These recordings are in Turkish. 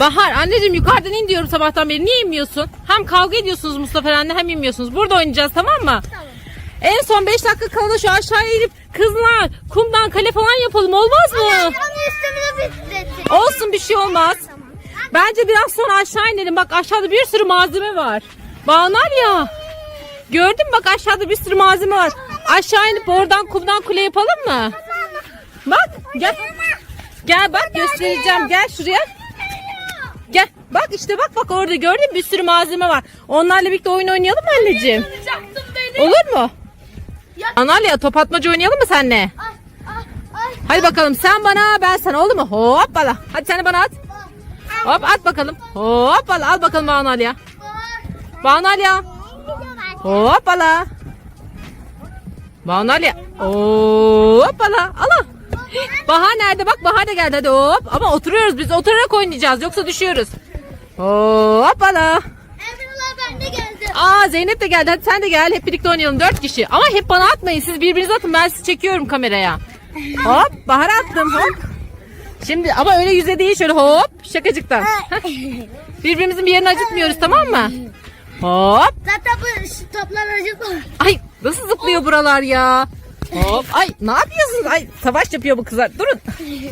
Bahar anneciğim yukarıdan in diyorum sabahtan beri. Niye inmiyorsun? Hem kavga ediyorsunuz Mustafa Eren'le hem inmiyorsunuz. Burada oynayacağız tamam mı? Tamam. En son 5 dakika kala şu aşağıya inip kızlar kumdan kale falan yapalım olmaz mı? Onun üstünü bitirdi. Olsun bir şey olmaz. Tamam. Bence biraz sonra aşağı inelim. Bak aşağıda bir sürü malzeme var. Bağlar ya. Gördün mü? bak aşağıda bir sürü malzeme var. Aşağı inip oradan kumdan kule yapalım mı? Bak gel. Gel bak göstereceğim. Gel şuraya. Gel. Bak işte bak bak orada gördün? Bir sürü malzeme var. Onlarla birlikte oyun oynayalım mı anneciğim? Olur mu? Ya- Analya top atmaca oynayalım mı senle? Ay ay ay. Hadi bakalım sen bana ben sana oldu mu? Hoppala. Hadi sen de bana at. Hop at bakalım. Hoppala al bakalım Banu Alya. Banu Alya. Hoppala. Banu Alya. Bahar nerede? Bak Bahar da geldi hadi hop. Ama oturuyoruz biz oturarak oynayacağız yoksa düşüyoruz. Hoppala. Emrullah ben de geldim. Aa Zeynep de geldi hadi sen de gel hep birlikte oynayalım dört kişi. Ama hep bana atmayın siz birbirinize atın ben sizi çekiyorum kameraya. Hop Bahar'a attım hop. Şimdi ama öyle yüze değil şöyle hop şakacıktan. Birbirimizin bir yerini acıtmıyoruz tamam mı? Hop. Zaten bu şu toplar acıklı. Ay nasıl zıplıyor buralar ya? Hop. Ay ne yapıyorsunuz? Ay savaş yapıyor bu kızlar. Durun.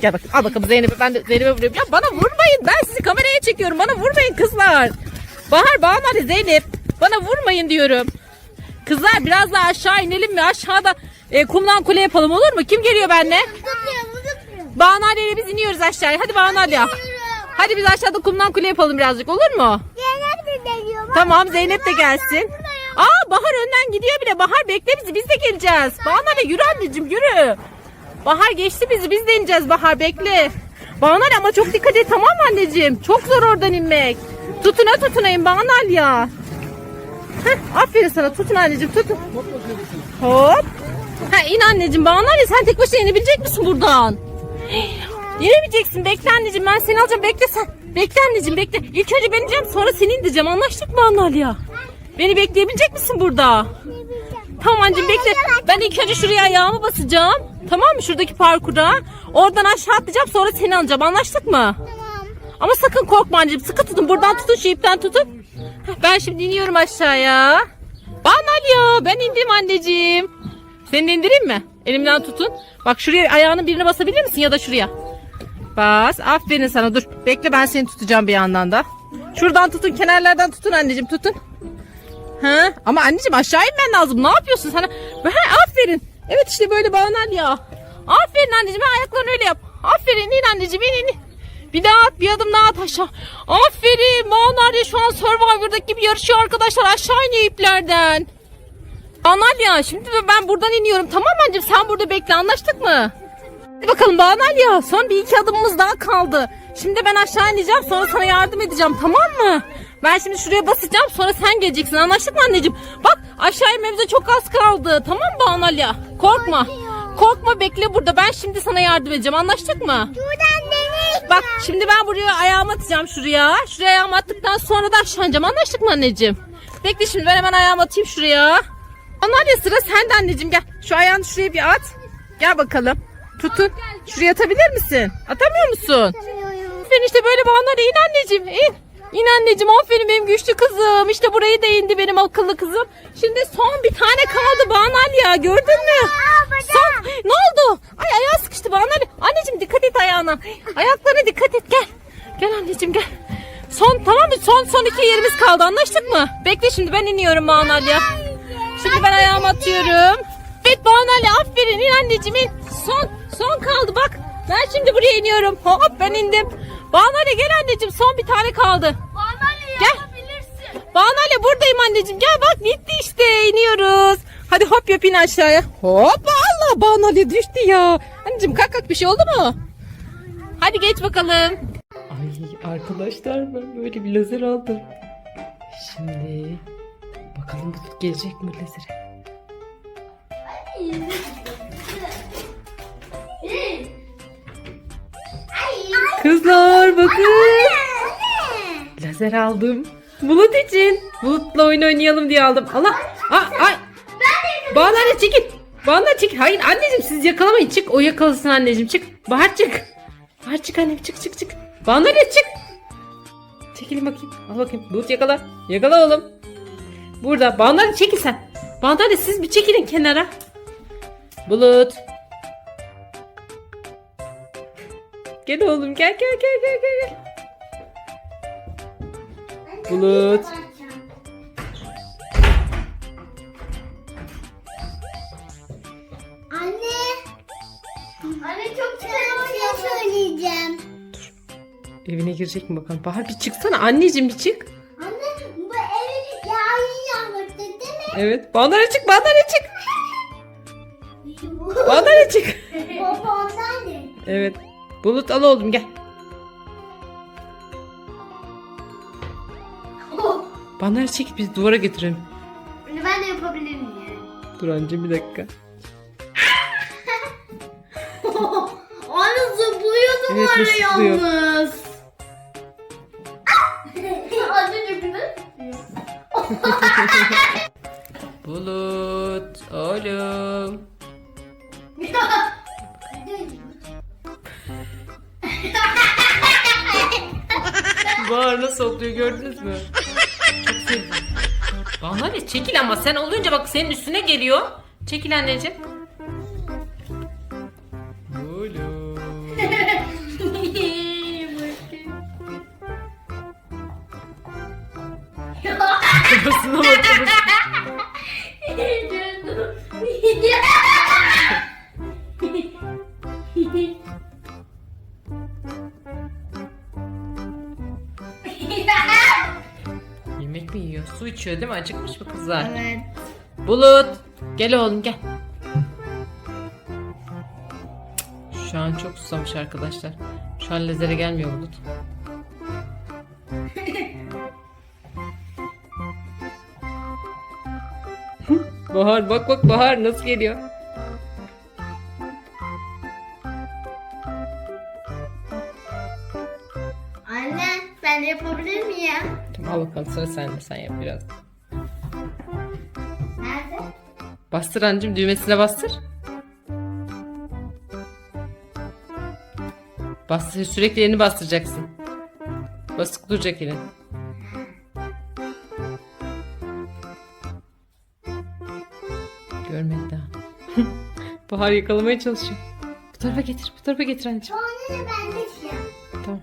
Gel bak al bakalım Zeynep'e ben de Zeynep'e vuruyorum. Ya bana vurmayın. Ben sizi kameraya çekiyorum. Bana vurmayın kızlar. Bahar Bahar Zeynep. Bana vurmayın diyorum. Kızlar biraz daha aşağı inelim mi? Aşağıda e, kumdan kule yapalım olur mu? Kim geliyor benimle? Banu ile biz iniyoruz aşağıya. Hadi Banu ya. Hadi biz aşağıda kumdan kule yapalım birazcık olur mu? Zeynep de geliyor. Tamam Zeynep de gelsin. Aa Bahar önden gidiyor bile. Bahar bekle bizi biz de geleceğiz. Bahar yürü anneciğim yürü. Bahar geçti bizi biz de ineceğiz Bahar bekle. Bahar ama çok dikkat et tamam mı anneciğim? Çok zor oradan inmek. Tutuna tutunayım Bahar ya. Heh, aferin sana tutun anneciğim tutun. Hop. Ha in anneciğim Bahar ya sen tek başına inebilecek misin buradan? İnemeyeceksin bekle anneciğim ben seni alacağım bekle sen. Bekle anneciğim bekle. İlk önce ben ineceğim sonra seni indireceğim anlaştık mı Analya? Beni bekleyebilecek misin burada? Tamam anneciğim bekle. Ben ilk önce şuraya ayağımı basacağım. Tamam mı şuradaki parkura? Oradan aşağı atlayacağım sonra seni alacağım anlaştık mı? Tamam. Ama sakın korkma anneciğim sıkı tutun buradan tutun şu ipten tutun. Ben şimdi iniyorum aşağıya. Analya ben indim anneciğim. Seni de indireyim mi? Elimden tutun. Bak şuraya ayağının birine basabilir misin ya da şuraya? Bas. Aferin sana. Dur. Bekle ben seni tutacağım bir yandan da. Şuradan tutun. Kenarlardan tutun anneciğim. Tutun. Ha? Ama anneciğim aşağı inmen lazım. Ne yapıyorsun sana? Ha, aferin. Evet işte böyle bağlar ya. Aferin anneciğim. Ayaklarını öyle yap. Aferin. in anneciğim. in in. Bir daha at. Bir adım daha at aşağı. Aferin. Bağlar ya şu an Survivor'daki gibi yarışıyor arkadaşlar. Aşağı iniyor iplerden. Analya şimdi ben buradan iniyorum. Tamam anneciğim? Sen burada bekle. Anlaştık mı? Hadi bakalım Banalya son bir iki adımımız daha kaldı. Şimdi ben aşağı ineceğim sonra sana yardım edeceğim tamam mı? Ben şimdi şuraya basacağım sonra sen geleceksin anlaştık mı anneciğim? Bak aşağı inmemize çok az kaldı tamam mı Banalya? Korkma. Korkma bekle burada ben şimdi sana yardım edeceğim anlaştık mı? Buradan deniz. Bak şimdi ben buraya ayağımı atacağım şuraya. Şuraya ayağımı attıktan sonra da aşağı ineceğim anlaştık mı anneciğim? Bekle şimdi ben hemen ayağımı atayım şuraya. Anneanne sıra sende anneciğim gel. Şu ayağını şuraya bir at. Gel bakalım. Tutun. Şuraya atabilir misin? Atamıyor musun? Aferin işte böyle bağlar in anneciğim in. İn anneciğim aferin benim güçlü kızım. İşte burayı da indi benim akıllı kızım. Şimdi son bir tane kaldı Banal ya gördün mü? Son. Ne oldu? Ay ayağı sıkıştı Banal. Anneciğim dikkat et ayağına. Ayaklarına dikkat et gel. Gel anneciğim gel. Son tamam mı? Son son iki yerimiz kaldı anlaştık mı? Bekle şimdi ben iniyorum Banal ya. Şimdi ben ayağımı atıyorum. Evet Banal aferin in anneciğim in. Son son kaldı bak. Ben şimdi buraya iniyorum. Hop ben indim. Banal gel anneciğim son bir tane kaldı. Banalya Gel. yapabilirsin. Banale buradayım anneciğim. Gel bak bitti işte iniyoruz. Hadi hop yap in aşağıya. Hop Allah Banale düştü ya. Anneciğim kalk kalk bir şey oldu mu? Hadi geç bakalım. Ay arkadaşlar ben böyle bir lazer aldım. Şimdi bakalım bu gelecek mi lazere? Kızlar bakın. Lazer aldım. Bulut için. Bulutla oyun oynayalım diye aldım. Allah. Aa, ay. Bağlar çekil. Bağlar çekil. Hayır anneciğim siz yakalamayın. Çık. O yakalasın anneciğim. Çık. Bahar çık. Bahar çık annem. Çık çık çık. Bağlar çık. Çekilin bakayım. Al bakayım. Bulut yakala. Yakala oğlum. Burada. Banu Ali çekil sen. Banu Ali siz bir çekilin kenara. Bulut. Gel oğlum gel gel gel gel gel. Bulut. Anne. Anne çok güzel bir şey söyleyeceğim. Evine girecek mi bakalım? Bahar bir çıksana. Anneciğim bir çık. Anne bu evi yağın yağmurdu değil mi? Evet. Banu Ali çık. Banu Ali çık. Banu Ali çık. Baba ondan ne? Evet. Bulut al oğlum gel. Banu Ali çek biz duvara getirelim. Bunu ben de yapabilir miyim? Dur anca bir dakika. Anne zıplıyordu Evet, zıplıyor. yalnız. Bahar nasıl gördünüz mü? Çok sevdim. Banu Ali çekil ama sen olunca bak senin üstüne geliyor. Çekil anneciğim. İçiyor değil mi? Acıkmış mı kızlar? evet. Bulut. Gel oğlum gel. Şu an çok susamış arkadaşlar. Şu an lezere gelmiyor Bulut. Bahar bak bak Bahar nasıl geliyor? Al bakalım sıra sende sen yap biraz. Nerede? Bastır anneciğim düğmesine bastır. Bastır sürekli elini bastıracaksın. Basık duracak elin. Görmedi daha. Bahar yakalamaya çalışıyor. Bu tarafa getir, bu tarafa getir anneciğim. Anne ben de şey. Tamam.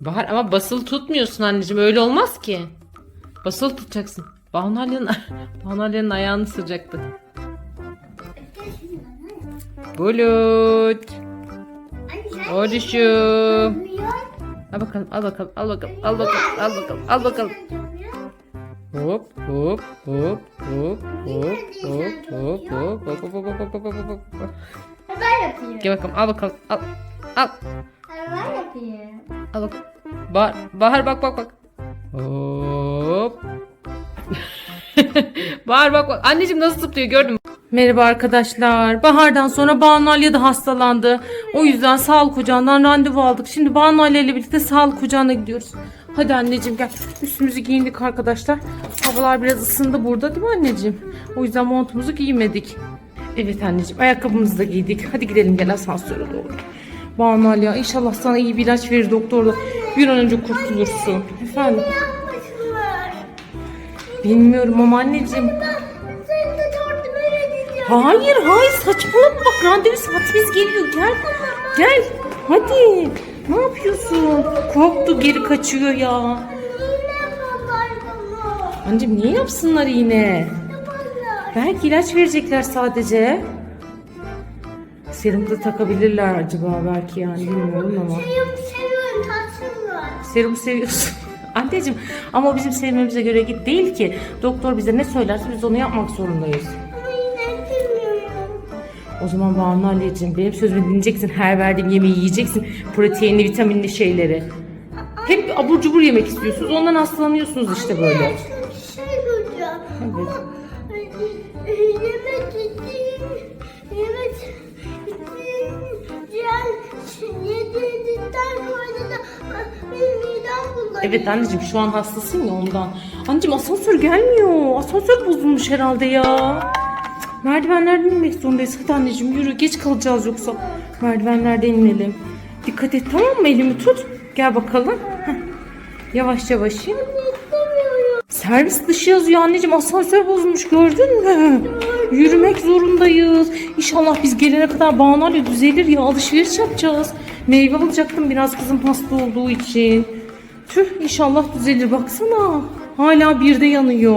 Bahar ama basılı tutmuyorsun anneciğim. Öyle olmaz ki. Basılı tutacaksın. Banu Alya'nın Banu Alya'nın ayağını sıcaktı. Bulut. Yapıyor. Al bakalım, al bakalım, al bakalım, al bakalım, al bakalım, al bakalım. Hop, hop, hop, hop, hop, hop, hop, hop, hop, hop, hop, hop, hop, hop, hop, hop. Ben yapayım. Gel bakalım, al bakalım, al, al, Ben yapayım. al bakalım. Bahar, Bahar bak bak bak. Hop. Bahar bak bak. Anneciğim nasıl zıplıyor gördün mü? Merhaba arkadaşlar. Bahar'dan sonra Banu Alya da hastalandı. O yüzden sağlık ocağından randevu aldık. Şimdi Banu Alya ile birlikte sağlık ocağına gidiyoruz. Hadi anneciğim gel. Üstümüzü giyindik arkadaşlar. Havalar biraz ısındı burada değil mi anneciğim? O yüzden montumuzu giymedik. Evet anneciğim ayakkabımızı da giydik. Hadi gidelim gel asansöre doğru. Banu Alya inşallah sana iyi bir ilaç verir doktor da bir an önce kurtulursun. Efendim? Bilmiyorum ama anneciğim. Hayır hayır saçmalama bak randevu saatimiz geliyor gel. Gel hadi. Ne yapıyorsun? Korktu geri kaçıyor ya. Anneciğim niye yapsınlar? Yaparlar. Belki ilaç verecekler sadece. Serum da takabilirler acaba belki yani bilmiyorum ama. Seviyorum, seviyorum, tatlımlar. Serum seviyorsun. Anneciğim ama bizim sevmemize göre git değil ki. Doktor bize ne söylerse biz onu yapmak zorundayız. Ama yine sevmiyorum. O zaman Banu Aliyeciğim benim sözümü dinleyeceksin. Her verdiğim yemeği yiyeceksin. Proteinli, vitaminli şeyleri. Hep abur cubur yemek istiyorsunuz. Ondan hastalanıyorsunuz işte böyle. Bir şey göreceğim. Evet. Ama Evet anneciğim şu an hastasın ya ondan. Anneciğim asansör gelmiyor. Asansör bozulmuş herhalde ya. Merdivenlerden inmek zorundayız. Hadi anneciğim yürü geç kalacağız yoksa. Merdivenlerden inelim. Dikkat et tamam mı elimi tut. Gel bakalım. Heh. Yavaş yavaş in. Servis dışı yazıyor anneciğim asansör bozulmuş gördün mü? Yürümek zorundayız. İnşallah biz gelene kadar Banalya düzelir ya alışveriş yapacağız. Meyve alacaktım biraz kızım hasta olduğu için. Tüh inşallah düzelir baksana. Hala bir de yanıyor.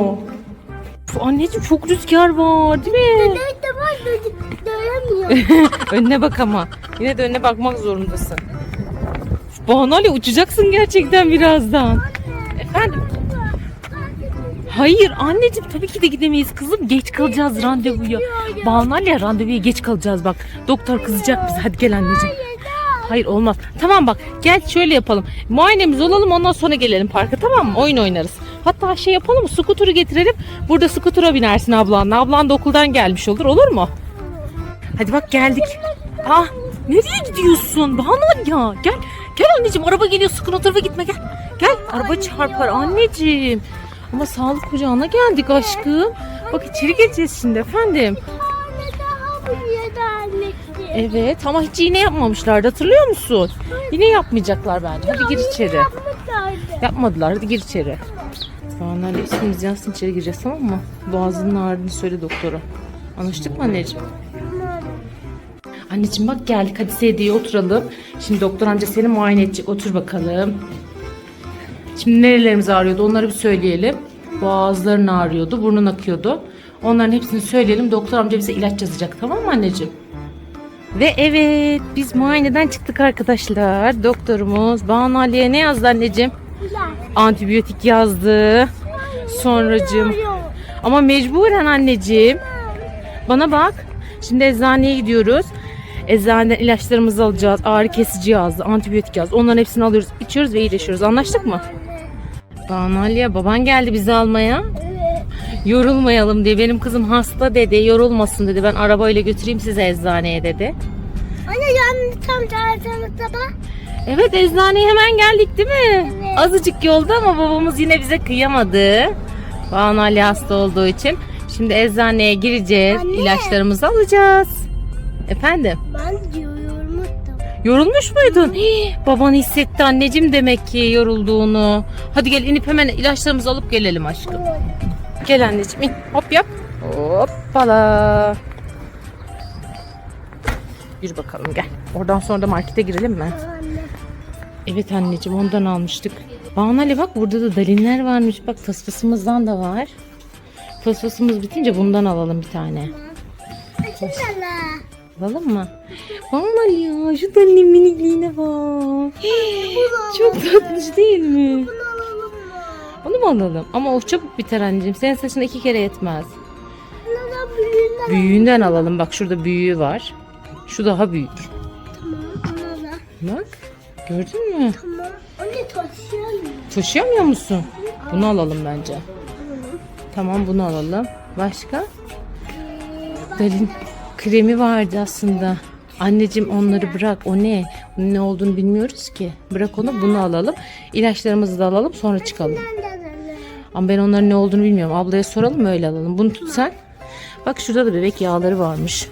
Uf, anneciğim çok rüzgar var değil mi? Evet de var da dayanmıyor. önüne bak ama. Yine de önüne bakmak zorundasın. Banalya uçacaksın gerçekten birazdan. Efendim? Hayır anneciğim tabii ki de gidemeyiz kızım. Geç kalacağız randevuya. Banalya randevuya geç kalacağız bak. Doktor kızacak bize. Hadi gel anneciğim. Hayır olmaz. Tamam bak gel şöyle yapalım. Muayenemiz olalım ondan sonra gelelim parka tamam mı? Oyun oynarız. Hatta şey yapalım? Skuturu getirelim. Burada skutura binersin ablanla. Ablan da okuldan gelmiş olur. Olur mu? Hadi bak geldik. Ah nereye gidiyorsun? Banu ya gel. Gel anneciğim araba geliyor tarafa gitme gel. Gel araba çarpar anneciğim. Ama sağlık kucağına geldik aşkım. Bak içeri gireceğiz şimdi efendim. Evet ama hiç iğne yapmamışlardı hatırlıyor musun? Yine yapmayacaklar bence. Hadi gir içeri. Yapmışlardı. Yapmadılar hadi gir içeri. Banu ile ismimizi yazsın içeri gireceğiz tamam mı? Boğazının ağrıdığını söyle doktora. Anlaştık mı anneciğim? Anneciğim bak geldik hadi sedyeye oturalım. Şimdi doktor amca seni muayene edecek. Otur bakalım. Şimdi nerelerimiz ağrıyordu onları bir söyleyelim. Boğazların ağrıyordu, burnun akıyordu. Onların hepsini söyleyelim. Doktor amca bize ilaç yazacak tamam mı anneciğim? Ve evet biz muayeneden çıktık arkadaşlar. Doktorumuz Banu Ali'ye ne yazdı anneciğim? Antibiyotik yazdı. Sonracığım. Ama mecburen anneciğim. Bana bak. Şimdi eczaneye gidiyoruz. Eczaneden ilaçlarımızı alacağız. Ağrı kesici yazdı. Antibiyotik yazdı. Onların hepsini alıyoruz. içiyoruz ve iyileşiyoruz. Anlaştık mı? Banu Aliye baban geldi bizi almaya. Yorulmayalım diye. Benim kızım hasta dedi. Yorulmasın dedi. Ben arabayla götüreyim size eczaneye dedi. Anne yani tam çağırsanız da Evet eczaneye hemen geldik değil mi? Evet. Azıcık yolda ama babamız yine bize kıyamadı. Banu Ali hasta olduğu için. Şimdi eczaneye gireceğiz. Anne. ilaçlarımızı alacağız. Efendim? ben diyorum unuttum. Yorulmuş muydun? Hii, baban hissetti anneciğim demek ki yorulduğunu. Hadi gel inip hemen ilaçlarımızı alıp gelelim aşkım. Gel anneciğim in. Hop yap. Hoppala. Yürü bakalım gel. Oradan sonra da markete girelim mi? Evet anneciğim ondan almıştık. Banale bak burada da dalinler varmış. Bak fısfısımızdan da var. Fısfısımız bitince bundan alalım bir tane. Açın Alalım mı? Banale ya şu dalinin minikliğine bak. Çok tatlış değil mi? Onu mu alalım? Ama o çabuk biter anneciğim. Senin saçına iki kere yetmez. Bunu da büyüğünden Büyüğünden alalım. Bak şurada büyüğü var. Şu daha büyük. Tamam. Bunu da. Bak. Gördün mü? Tamam. Anne taşıyalım. Taşıyamıyor musun? Bunu alalım bence. Tamam bunu alalım. Başka? Dalin kremi vardı aslında. Anneciğim onları bırak. O ne? Onun ne olduğunu bilmiyoruz ki. Bırak onu bunu alalım. İlaçlarımızı da alalım sonra çıkalım. Ama ben onların ne olduğunu bilmiyorum. Ablaya soralım öyle alalım. Bunu tut sen. Bak şurada da bebek yağları varmış.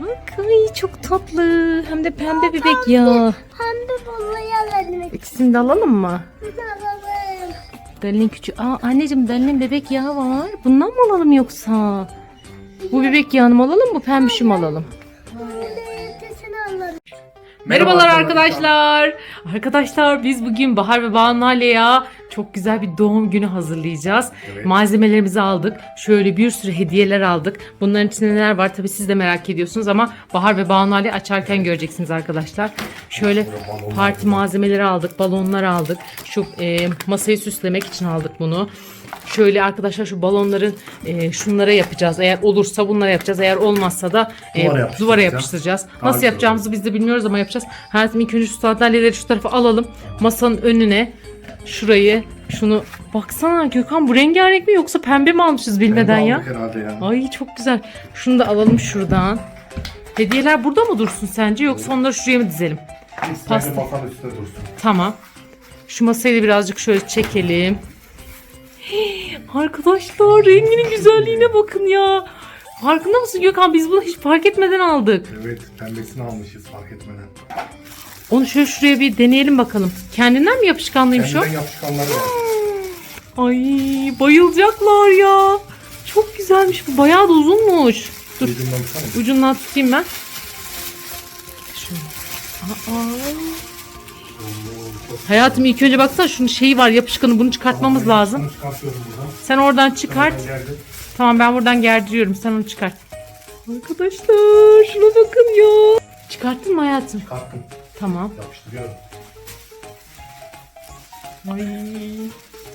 Bak ay çok tatlı. Hem de pembe bebek yağı. Pembe balayı alalım. İkisini de alalım mı? Alalım. Dalinin küçüğü. Aa anneciğim Dalinin bebek yağı var. Bundan mı alalım yoksa? Bu bebek yağını mı alalım bu pembişi mi alalım? Merhabalar arkadaşlar. Arkadaşlar biz bugün Bahar ve Banu Aliye'ye çok güzel bir doğum günü hazırlayacağız. Malzemelerimizi aldık. Şöyle bir sürü hediyeler aldık. Bunların içinde neler var tabii siz de merak ediyorsunuz ama Bahar ve Banu Ali açarken göreceksiniz arkadaşlar. Şöyle parti malzemeleri aldık, balonlar aldık. Şu e, masayı süslemek için aldık bunu. Şöyle arkadaşlar şu balonların e, şunlara yapacağız. Eğer olursa bunlara yapacağız. Eğer olmazsa da e, Duvara yapıştıracağız. duvara yapıştıracağız. Nasıl yapacağımızı biz de bilmiyoruz ama yapacağız. Hayatım ilk önce şu sandalyeleri şu tarafa alalım. Masanın önüne şurayı şunu baksana Gökhan bu rengarenk mi yoksa pembe mi almışız bilmeden ya? Herhalde ya. Ay çok güzel. Şunu da alalım şuradan. Hediyeler burada mı dursun sence yoksa onları şuraya mı dizelim? Pasta. masanın üstünde dursun. Tamam. Şu masayı da birazcık şöyle çekelim. Hii, Arkadaşlar renginin güzelliğine bakın ya. Farkında mısın Gökhan? Biz bunu hiç fark etmeden aldık. Evet pembesini almışız fark etmeden. Onu şöyle şuraya bir deneyelim bakalım. Kendinden mi yapışkanlıymış o? Kendinden yapışkanları var. Ay bayılacaklar ya. Çok güzelmiş bu. Bayağı da uzunmuş. Dur Ucundan tutsana. ucundan tutayım ben. Şöyle. Aa. Hayatım ilk önce baksana şunun şeyi var yapışkanı bunu çıkartmamız lazım. Bunu çıkartıyorum buradan. Sen oradan çıkart. Ben geldim. Tamam ben buradan gerdiriyorum. Sen onu çıkart. Arkadaşlar şuna bakın ya. Çıkarttın mı hayatım? Çıkarttım. Tamam. Yapıştırıyorum. Ay.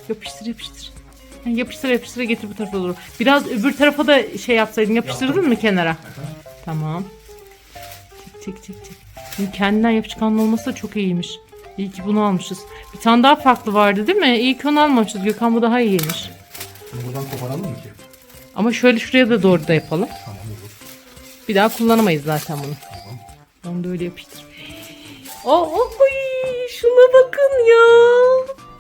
Yapıştır yapıştır. Yapıştır yapıştır getir bu tarafa doğru. Biraz öbür tarafa da şey yapsaydın. Yapıştırdın mı kenara? Tamam. Çek çek çek çek. Şimdi kendinden yapışkanlı olması da çok iyiymiş. İyi ki bunu almışız. Bir tane daha farklı vardı değil mi? İyi ki onu almamışız. Gökhan bu daha iyiymiş. Bunu buradan koparalım mı ki? Ama şöyle şuraya da doğru da yapalım. Tamam olur. Bir daha kullanamayız zaten bunu. Tamam. Onu da öyle yapıştır. Aa, ay, şuna bakın ya.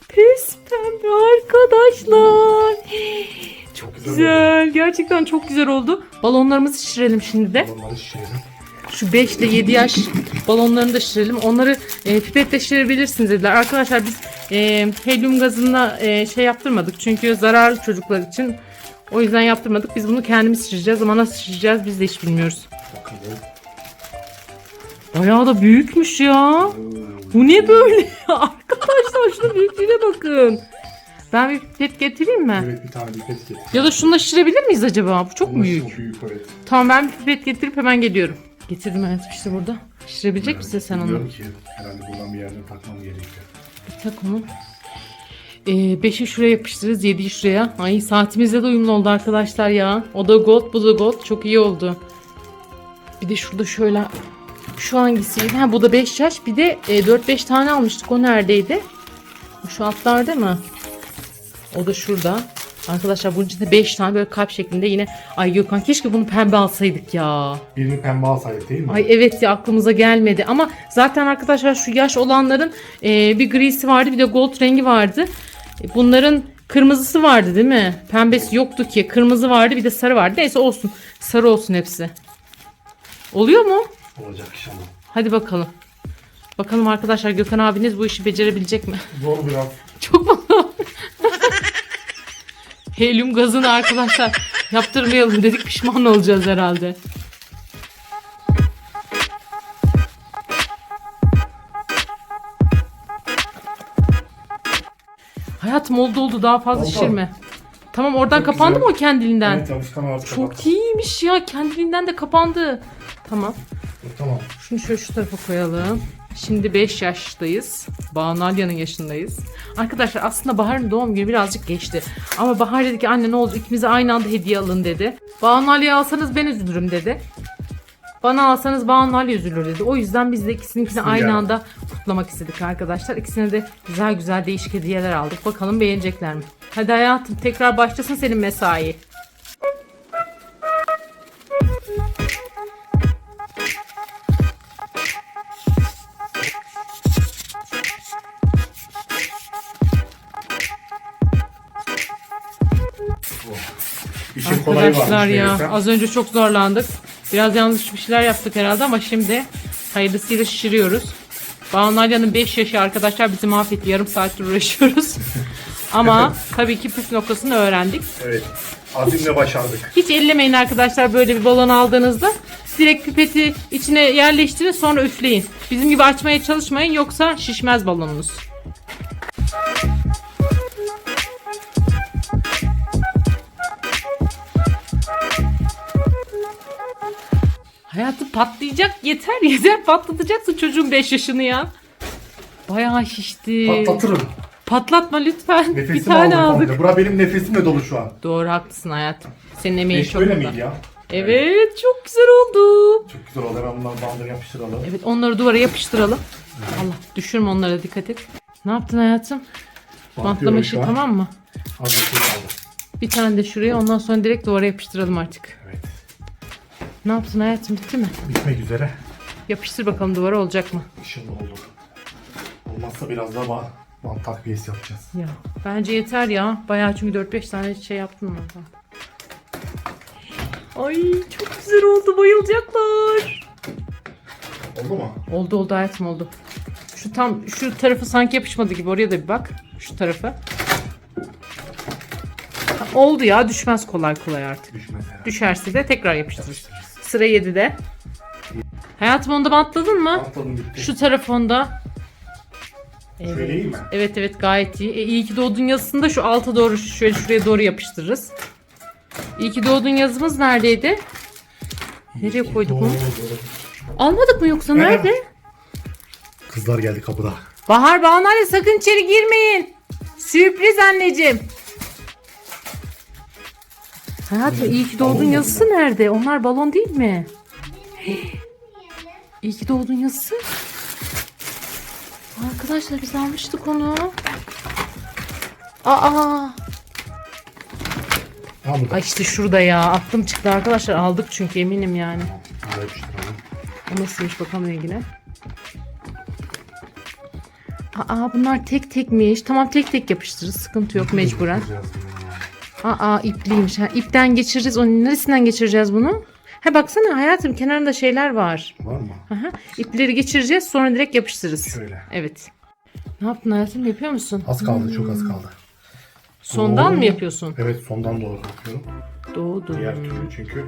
Pes pembe arkadaşlar. Çok güzel güzel. Gerçekten çok güzel oldu. Balonlarımızı şişirelim şimdi de. Onları şişirelim. Şu 5 ile 7 yaş balonlarını da şişirelim. Onları e, pipetle şişirebilirsiniz dediler. Arkadaşlar biz e, helyum gazına e, şey yaptırmadık. Çünkü zararlı çocuklar için. O yüzden yaptırmadık. Biz bunu kendimiz şişireceğiz ama nasıl şişireceğiz biz de hiç bilmiyoruz. Bakalım. Bayağı da büyükmüş ya. Bu ne böyle? Arkadaşlar şunun büyüklüğüne bakın. Ben bir pipet getireyim mi? Evet bir tane bir pet getir. Ya da şununla şişirebilir miyiz acaba? Bu çok Bunlar büyük. Çok büyük evet. Tamam ben bir pipet getirip hemen geliyorum. Getirdim hayatım işte burada. Şişirebilecek misin sen onu? Bilmiyorum ki. Herhalde buradan bir yerden takmam gerekiyor. Bir tak onu. Ee, 5'i şuraya yapıştırırız. 7'yi şuraya. Ay saatimizle de uyumlu oldu arkadaşlar ya. O da gold bu da gold. Çok iyi oldu. Bir de şurada şöyle. Şu hangisiydi? Ha bu da 5 yaş. Bir de e, 4-5 tane almıştık. O neredeydi? Şu altlarda mı? O da şurada. Arkadaşlar bunun içinde 5 tane böyle kalp şeklinde yine. Ay Gökhan keşke bunu pembe alsaydık ya. Birini pembe alsaydık değil mi? Ay evet ya aklımıza gelmedi ama zaten arkadaşlar şu yaş olanların e, bir grisi vardı bir de gold rengi vardı. E, Bunların kırmızısı vardı değil mi? Pembesi yoktu ki. Kırmızı vardı bir de sarı vardı. Neyse olsun. Sarı olsun hepsi. Oluyor mu? Olacak inşallah. Hadi bakalım. Bakalım arkadaşlar Gökhan abiniz bu işi becerebilecek mi? Zor biraz. Çok mu? Helyum gazını arkadaşlar yaptırmayalım dedik pişman olacağız herhalde. Hayatım oldu oldu daha fazla Oldu. şişirme. Tamam oradan Çok kapandı güzel. mı o kendiliğinden? Evet yapışkan ağzı Çok iyiymiş ya kendiliğinden de kapandı. Tamam. Tamam. Şunu şöyle şu tarafa koyalım. Şimdi 5 yaştayız. Banu Alya'nın yaşındayız. Arkadaşlar aslında Bahar'ın doğum günü birazcık geçti. Ama Bahar dedi ki anne ne oldu ikimize aynı anda hediye alın dedi. Banu Alya'ya alsanız ben üzülürüm dedi. Bana alsanız Banu Ali üzülür dedi. O yüzden biz de ikisininkini İkisini aynı anda kutlamak istedik arkadaşlar. İkisine de güzel güzel değişik hediyeler aldık. Bakalım beğenecekler mi? Hadi hayatım tekrar başlasın senin mesai. Arkadaşlar ya az önce çok zorlandık. Biraz yanlış bir şeyler yaptık herhalde ama şimdi hayırlısıyla şişiriyoruz. Banu Alya'nın 5 yaşı arkadaşlar bizi mahvetti. Yarım saattir uğraşıyoruz. ama tabii ki püf noktasını öğrendik. Evet. Azimle başardık. Hiç ellemeyin arkadaşlar böyle bir balon aldığınızda. Direkt pipeti içine yerleştirin sonra üfleyin. Bizim gibi açmaya çalışmayın yoksa şişmez balonunuz. Hayatı patlayacak yeter yeter patlatacaksın çocuğun 5 yaşını ya. Bayağı şişti. Patlatırım. Patlatma lütfen. bir Nefesimi tane aldım aldık. komple. Bura benim nefesimle dolu şu an. Doğru haklısın hayatım. Senin emeğin Beş çok bunda. miydi ya? Evet çok güzel oldu. Çok güzel oldu. Hemen bunları bandır yapıştıralım. Evet onları duvara yapıştıralım. Allah düşürme onlara dikkat et. Ne yaptın hayatım? Bantlama işi tamam mı? Az bir şey kaldı. Bir tane de şuraya ondan sonra direkt duvara yapıştıralım artık. Evet. Ne yaptın hayatım bitti mi? Bitmek üzere. Yapıştır bakalım duvara olacak mı? İnşallah olur. Olmazsa biraz daha bant, bant takviyesi yapacağız. Ya bence yeter ya. Bayağı çünkü 4-5 tane şey yaptım ben. Ay çok güzel oldu bayılacaklar. Oldu mu? Oldu oldu hayatım oldu. Şu tam şu tarafı sanki yapışmadı gibi oraya da bir bak. Şu tarafı. Ha, Oldu ya düşmez kolay kolay artık. Düşmez herhalde. Düşerse de tekrar yapıştırırız. Sıra 7'de. Hayatım onda bantladın mı? Atladım gitti. Şu telefonda. Şöyle iyi mi? Evet evet gayet iyi. E, iyi ki doğdun yazısını da şu alta doğru şöyle şuraya doğru yapıştırırız. İyi ki doğdun yazımız neredeydi? Nereye koyduk onu? Almadık mı yoksa Evet. nerede? Kızlar geldi kapıda. Bahar Banale sakın içeri girmeyin. Sürpriz anneciğim. Hayatım iyi ki doğdun yazısı nerede? Onlar balon değil mi? İyi ki doğdun yazısı. Arkadaşlar biz almıştık onu. Aa, ay işte şurada ya. Aklım çıktı arkadaşlar. Aldık çünkü eminim yani. O nasılmış bakalım rengine. Aa bunlar tek tekmiş. Tamam tek tek yapıştırırız. Sıkıntı yok mecburen. Aa ipliymiş. Ha, ipten geçireceğiz. Onu neresinden geçireceğiz bunu? Ha baksana hayatım kenarında şeyler var. Var mı? Aha, ipleri geçireceğiz sonra direkt yapıştırırız. Şöyle. Evet. Ne yaptın hayatım yapıyor musun? Az kaldı, çok az kaldı. Sondan Oo. mı yapıyorsun? Evet, sondan doğru yapıyorum. Doğdu. Diğer türlü çünkü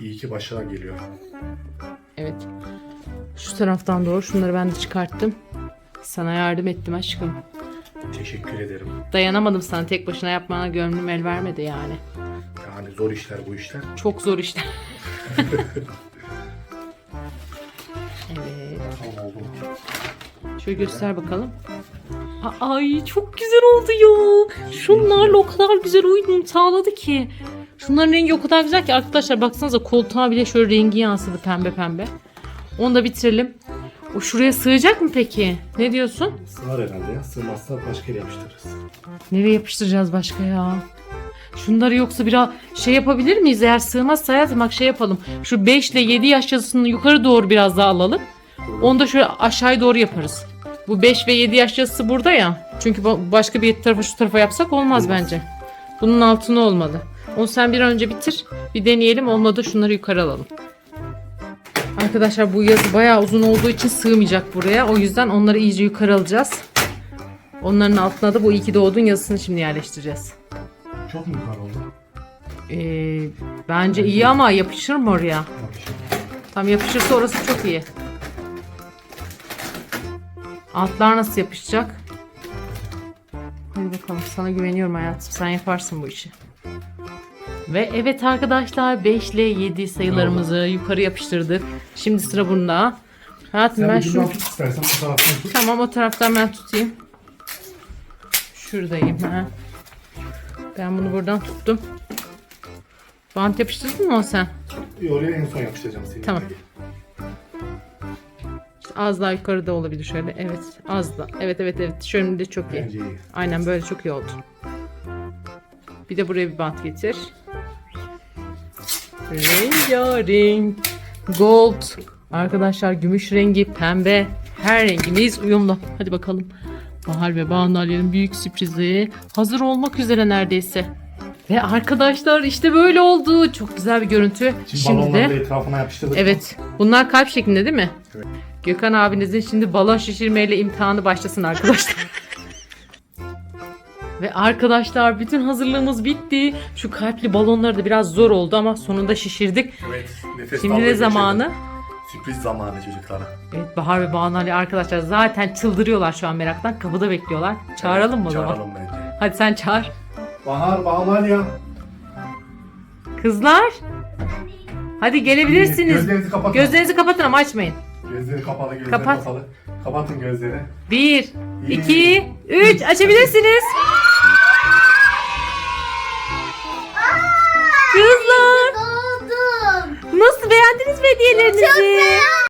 iyi ki başa geliyor. Evet. Şu taraftan doğru şunları ben de çıkarttım. Sana yardım ettim aşkım. Teşekkür ederim. Dayanamadım sana tek başına yapmana gönlüm el vermedi yani. Yani zor işler bu işler. Çok zor işte. evet. Tamam oldu. Şöyle göster bakalım. Ay çok güzel oldu ya. Şunlarla o kadar güzel uyum sağladı ki. Şunların rengi o kadar güzel ki arkadaşlar baksanıza koltuğa bile şöyle rengi yansıdı pembe pembe. Onu da bitirelim. O şuraya sığacak mı peki? Ne diyorsun? Sığar herhalde ya. Sığmazsa başka yere yapıştırırız. Nereye yapıştıracağız başka ya? Şunları yoksa biraz şey yapabilir miyiz? Eğer sığmazsa hayatım bak şey yapalım. Şu 5 ile 7 yaş yazısını yukarı doğru biraz daha alalım. Onu da şöyle aşağıya doğru yaparız. Bu 5 ve 7 yaş yazısı burada ya. Çünkü ba- başka bir tarafa şu tarafa yapsak olmaz bence. Bunun altına olmalı. Onu sen bir önce bitir. Bir deneyelim. Olmadı şunları yukarı alalım. Arkadaşlar bu yazı bayağı uzun olduğu için sığmayacak buraya. O yüzden onları iyice yukarı alacağız. Onların altına da bu iyi ki doğdun yazısını şimdi yerleştireceğiz. Çok mu yukarı oldu? Ee, bence iyi ama yapışır mı oraya? Yapışır. Tam yapışırsa orası çok iyi. Altlar nasıl yapışacak? Hadi bakalım sana güveniyorum hayatım. Sen yaparsın bu işi. Ve evet arkadaşlar 5 ile 7 sayılarımızı yukarı yapıştırdık. Şimdi sıra bunda. Hayatım Sen ben ucundan şunu... tut istersen taraftan tut. Tamam o taraftan ben tutayım. Şuradayım. Ha. Ben bunu buradan tuttum. Bant yapıştırdın mı o sen? Bir Oraya en son yapıştıracağım seni. Tamam. İşte az daha yukarıda olabilir şöyle. Evet az da. Evet evet evet. Şöyle de çok iyi. Bence iyi. Aynen böyle çok iyi oldu. Bir de buraya bir bant getir. Rengarenk. Gold. Arkadaşlar gümüş rengi, pembe. Her rengimiz uyumlu. Hadi bakalım. Bahar ve Banu Ali'nin büyük sürprizi hazır olmak üzere neredeyse. Ve arkadaşlar işte böyle oldu. Çok güzel bir görüntü. Şimdi, Şimdi balonları da etrafına yapıştırdık. Evet. Bunlar kalp şeklinde değil mi? Evet. Gökhan abinizin şimdi balon şişirmeyle imtihanı başlasın arkadaşlar. Ve arkadaşlar bütün hazırlığımız bitti. Şu kalpli balonlar da biraz zor oldu ama sonunda şişirdik. Evet. Nefes Şimdi ne zamanı? Sürpriz zamanı çocuklara. Evet Bahar ve Banu Ali arkadaşlar zaten çıldırıyorlar şu an meraktan. Kapıda bekliyorlar. Çağıralım mı o zaman? Çağıralım bence. Hadi sen çağır. Bahar, Bahar ya. Kızlar. Hadi gelebilirsiniz. Gözlerinizi kapatın. Gözlerinizi kapatın ama açmayın. Gözleri kapalı, gözleri Kapat. kapalı. Kapatın gözleri. Bir, İyi. iki, üç. Açabilirsiniz. Beğendiniz mi hediyelerinizi? Çok beğendim.